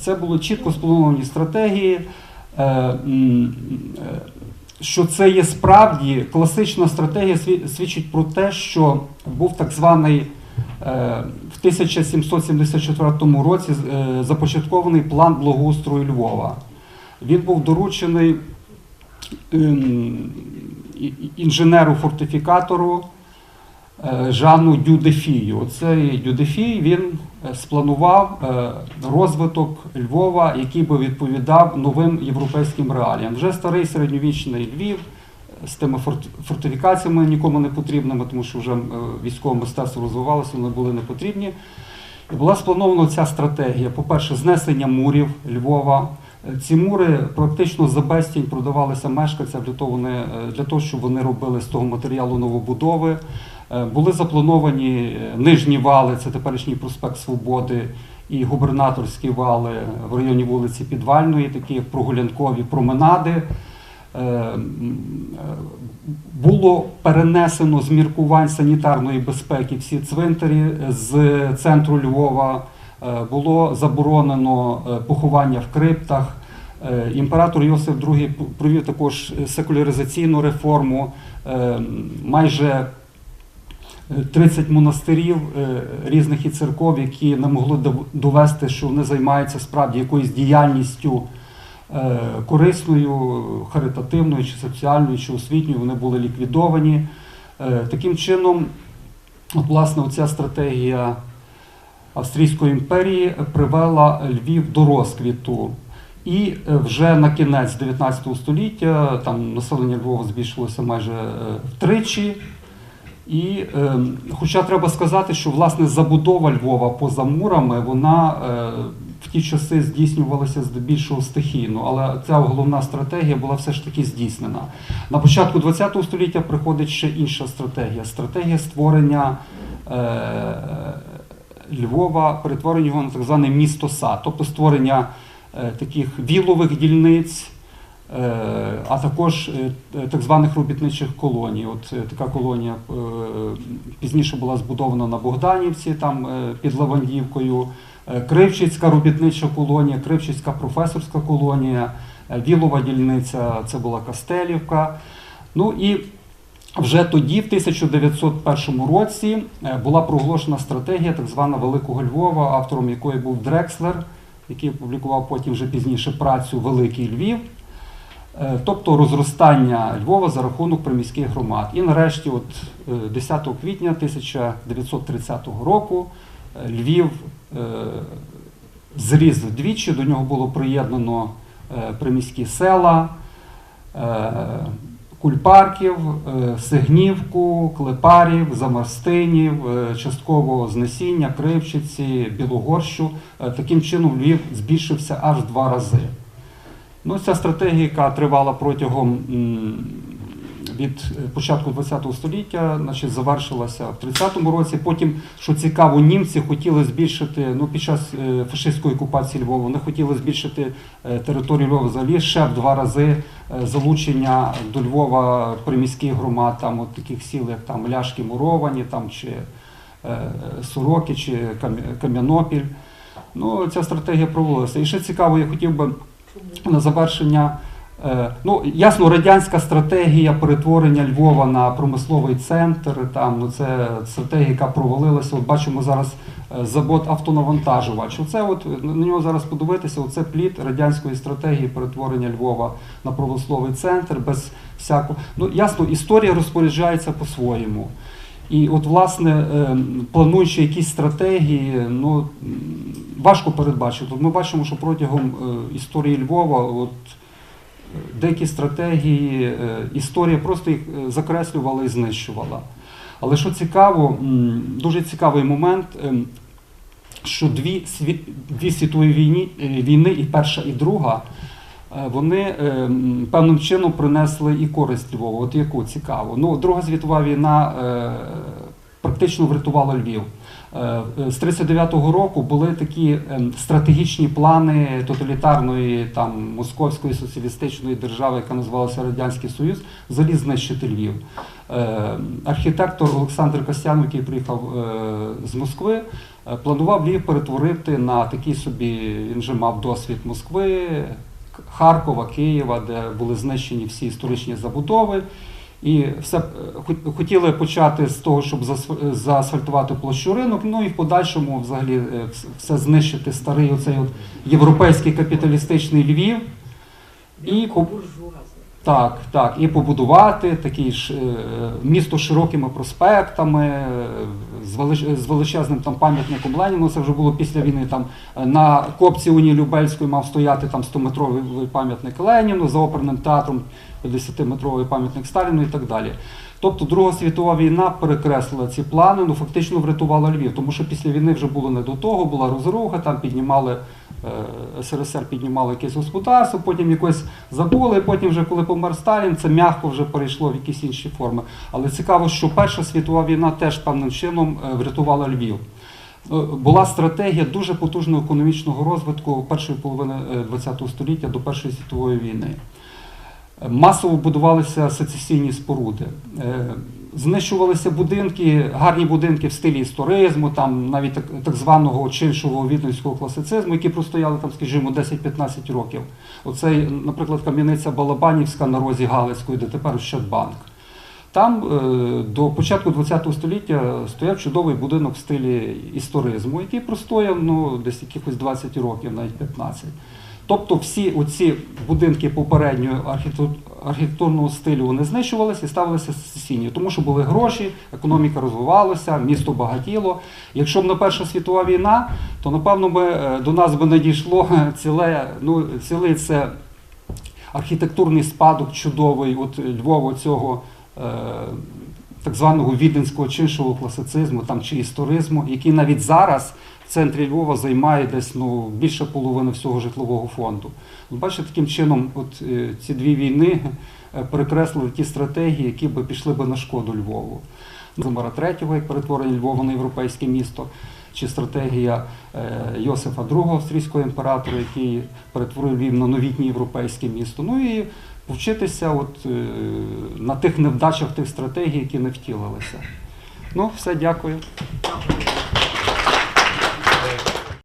Це були чітко сплановані стратегії. Е, е, Що це є справді класична стратегія, свідчить про те, що був так званий е, в 1774 році започаткований план благоустрою Львова. Він був доручений ем, інженеру-фортифікатору Жану Дюдефію. Оцей Дюдефій він е, спланував е, розвиток Львова, який би відповідав новим європейським реаліям. Вже старий середньовічний Львів е, з тими фортифікаціями нікому не потрібними, тому що вже е, військове мистецтво розвивалося, вони були не потрібні. І була спланована ця стратегія. По-перше, знесення мурів Львова. Е, Ці мури практично за безцінь продавалися мешканцям для того, е, для того, щоб вони робили з того матеріалу новобудови. Е, Були заплановані е, нижні вали, це теперішній проспект Свободи, і губернаторські вали в районі вулиці Підвальної, такі прогулянкові променади. Е, Було перенесено з міркувань санітарної безпеки всі цвинтарі з центру Львова. Було заборонено поховання в криптах. Імператор Йосиф II провів також секуляризаційну реформу. Майже 30 монастирів е, різних і церков, які не могли довести, що вони займаються справді якоюсь діяльністю е, корисною, харитативною, чи соціальною, чи освітньою, вони були ліквідовані. Е, Таким чином, от, власне, оця стратегія Австрійської імперії привела Львів до розквіту. І вже на кінець 19 століття там населення Львова збільшилося майже втричі. І, е, хоча треба сказати, що власне забудова Львова поза мурами, вона е, в ті часи здійснювалася здебільшого стихійно, але ця головна стратегія була все ж таки здійснена. На початку ХХ століття приходить ще інша стратегія стратегія створення е, Львова, перетворення його на так зване місто сад, тобто створення е, таких вілових дільниць. Е, а також е, так званих робітничих колоній. От е, така колонія пізніше була збудована на Богданівці, там під Лавандівкою, Кривчицька робітнича колонія, Кривчицька професорська колонія, Вілова дільниця це була Кастелівка. Ну і вже тоді, в 1901 році, була проголошена стратегія так звана Великого Львова, автором якої був Дрекслер, який опублікував потім вже пізніше працю Великий Львів. Е, тобто розростання Львова за рахунок приміських громад. І нарешті, от е, 10 квітня 1930 року, е, Львів е, зріс вдвічі, до нього було приєднано е, приміські села, е, Кульпарків, е, Сигнівку, Клепарів, Замарстинів, е, частково Знесіння, Кривчиці, Білогорщу. Е, Таким чином Львів збільшився аж два рази. Ну, ця стратегія, яка тривала протягом від е, початку ХХ століття, значить, завершилася в 30-му році. Потім, що цікаво, німці хотіли збільшити ну, під час е, фашистської окупації Львова, вони хотіли збільшити е, територію Львова взагалі ще в два рази залучення до Львова приміських громад, там от таких сіл, як там Ляшки, Муровані, там чи Сороки, чи Кам'я- Кам'янопіль. Ну, ця стратегія проводилася. І ще цікаво, я хотів би на завершення. е, Ну, ясно, радянська стратегія перетворення Львова на промисловий центр. Там ну це стратегія, яка провалилася. От бачимо зараз е, завод автонавантажувач. Оце от на нього зараз подивитися. Оце плід радянської стратегії перетворення Львова на промисловий центр без всякого. Ну ясно, історія розпоряджається по-своєму. І от, власне, е, плануючи якісь стратегії, ну важко передбачити. Ми бачимо, що протягом е, історії Львова, от деякі стратегії, е, історія просто їх е, закреслювала і знищувала. Але що цікаво, дуже цікавий момент, ем, що дві, дві світові війни, війни, і перша, і друга, вони ем, певним чином принесли і користь Львову. От яку цікаво. Ну, Друга світова війна практично врятувала Львів. Е, З 39-го року були такі ем, стратегічні плани тоталітарної там московської соціалістичної держави, яка називалася Радянський Союз, взагалі знищити Львів. Е, Архітектор Олександр Костян, який приїхав е, з Москви, е, планував Львів перетворити на такий собі, він вже мав досвід Москви, Харкова, Києва, де були знищені всі історичні забудови. І все хотіли почати з того, щоб заасфальтувати площу ринок, ну і в подальшому взагалі е, все знищити старий оцей от європейський капіталістичний Львів. І так, так, і побудувати такі ж місто з широкими проспектами, з величезним там пам'ятником Леніну. Це вже було після війни. Там е, на копці Уні Любельської мав стояти там 100-метровий пам'ятник Леніну, за оперним театром 50-метровий пам'ятник Сталіну і так далі. Тобто Друга світова війна перекреслила ці плани, ну фактично врятувала Львів, тому що після війни вже було не до того, була розруха, там піднімали е, СРСР піднімали якесь господарство, потім якось забули. Потім, вже коли помер Сталін, це м'яко вже перейшло в якісь інші форми. Але цікаво, що Перша світова війна теж певним чином е, врятувала Львів. Е, Була стратегія дуже потужного економічного розвитку першої половини ХХ століття до Першої світової війни. Масово будувалися сецесійні споруди. Е, Знищувалися будинки, гарні будинки в стилі історизму, там навіть так, так званого чиншового віденського класицизму, які простояли там, скажімо, 10-15 років. Оцей, наприклад, кам'яниця Балабанівська на розі Галицької, де тепер Ощадбанк. Там е, до початку ХХ століття стояв чудовий будинок в стилі історизму, який простояв ну, десь якихось 20 років, навіть 15. Тобто всі оці будинки попереднього архітектурного стилю вони знищувалися і ставилися сесійні, тому що були гроші, економіка розвивалася, місто багатіло. Якщо б не Перша світова війна, то напевно би е, до нас би надійшло ціле, ну, цілий це архітектурний спадок чудовий от Львова цього е, так званого віденського чиншого класицизму там, чи історизму, який навіть зараз центрі Львова займає десь ну, більше половини всього житлового фонду. Бачите, таким чином от, е, ці дві війни е, перекреслили ті стратегії, які би пішли би на шкоду Львову. Замара III, як перетворення Львова на європейське місто, чи стратегія е, Йосифа II, австрійського імператора, який перетворив Львів на новітнє європейське місто. Ну і вчитися от, на тих невдачах тих стратегій, які не втілилися. Ну, все. Дякую.